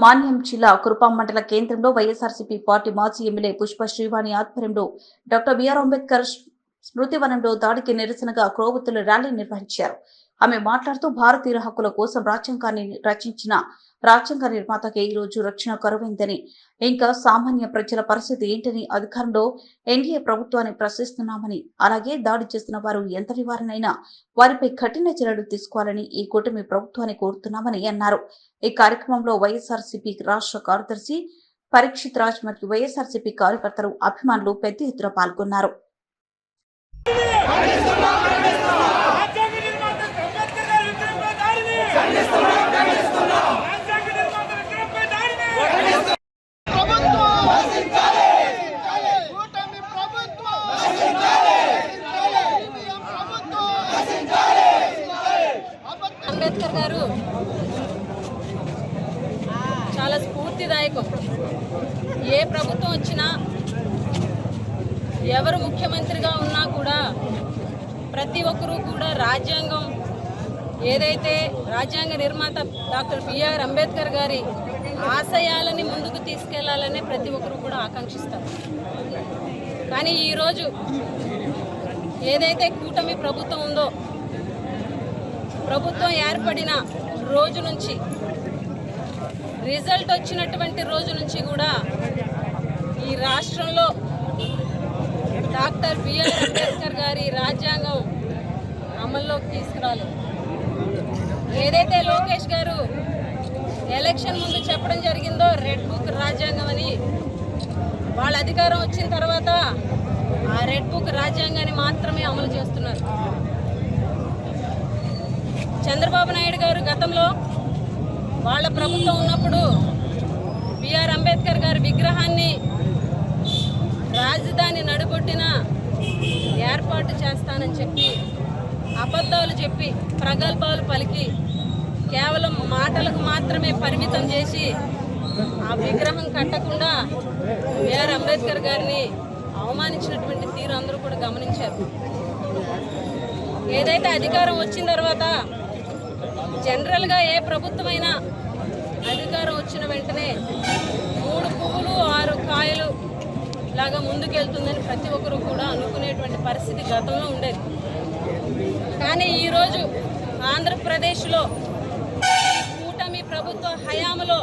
మాన్యం జిల్లా కురుపాం మండల కేంద్రంలో వైఎస్ఆర్సీపీ పార్టీ మాజీ ఎమ్మెల్యే పుష్ప శ్రీవాణి ఆధ్వర్యంలో డాక్టర్ బిఆర్ అంబేద్కర్ స్మృతివనంలో దాడికి నిరసనగా క్రోవతుల ర్యాలీ నిర్వహించారు. ఆమె మాట్లాడుతూ భారతీయుల హక్కుల కోసం రాజ్యాంగాన్ని రచించిన రాజ్యాంగ నిర్మాతకే ఈ రోజు రక్షణ కరువైందని ఇంకా సామాన్య ప్రజల పరిస్థితి ఏంటని అధికారంలో ఎన్డీఏ ప్రభుత్వాన్ని ప్రశ్నిస్తున్నామని అలాగే దాడి చేస్తున్న వారు ఎంతటి వారినైనా వారిపై కఠిన చర్యలు తీసుకోవాలని ఈ కూటమి ప్రభుత్వాన్ని కోరుతున్నామని అన్నారు. ఈ కార్యక్రమంలో వైఎస్ఆర్సీపీ రాష్ట్ర కార్యదర్శి పరీక్షిత్ రాజ్ మరియు వైఎస్ఆర్సీపీ కార్యకర్తలు అభిమానులు పెద్ద ఎత్తున పాల్గొన్నారు. అంబేద్కర్ గారు చాలా స్ఫూర్తిదాయకం. ఏ ప్రభుత్వం వచ్చినా ఎవరు ముఖ్యమంత్రిగా ఉన్నా కూడా ప్రతి ఒక్కరూ కూడా రాజ్యాంగం ఏదైతే రాజ్యాంగ నిర్మాత డాక్టర్ బిఆర్ అంబేద్కర్ గారి ఆశయాలని ముందుకు తీసుకెళ్ళాలని ప్రతి ఒక్కరూ కూడా ఆకాంక్షిస్తారు. కానీ ఈరోజు ఏదైతే కూటమి ప్రభుత్వం ఉందో ప్రభుత్వం ఏర్పడిన రోజు నుంచి రిజల్ట్ వచ్చినటువంటి రోజు నుంచి కూడా ఈ రాష్ట్రంలో డాక్టర్ బిఆర్ అంబేద్కర్ గారి రాజ్యాంగం అమల్లోకి తీసుకురాలేదు ఏదైతే లోకేష్ గారు ఎలక్షన్ ముందు చెప్పడం జరిగిందో రెడ్ బుక్ రాజ్యాంగం అని వాళ్ళ అధికారం వచ్చిన తర్వాత ఆ రెడ్ బుక్ రాజ్యాంగాన్ని మాత్రమే అమలు చేస్తున్నారు. చంద్రబాబు నాయుడు గారు గతంలో వాళ్ళ ప్రభుత్వం ఉన్నప్పుడు బిఆర్ అంబేద్కర్ గారి విగ్రహాన్ని రాజధాని నడుబొట్టిన ఏర్పాటు చేస్తానని చెప్పి అబద్ధాలు చెప్పి ప్రగల్భాలు పలికి కేవలం మాటలకు మాత్రమే పరిమితం చేసి ఆ విగ్రహం కట్టకుండా బిఆర్ అంబేద్కర్ గారిని అవమానించినటువంటి తీరు అందరూ కూడా గమనించారు. ఏదైతే అధికారం వచ్చిన తర్వాత జనరల్గా ఏ ప్రభుత్వమైనా అధికారం వచ్చిన వెంటనే లాగా ముందుకెళ్తుందని ప్రతి ఒక్కరూ కూడా అనుకునేటువంటి పరిస్థితి గతంలో ఉండేది. కానీ ఈరోజు ఆంధ్రప్రదేశ్లో ఈ కూటమి ప్రభుత్వ హయాంలో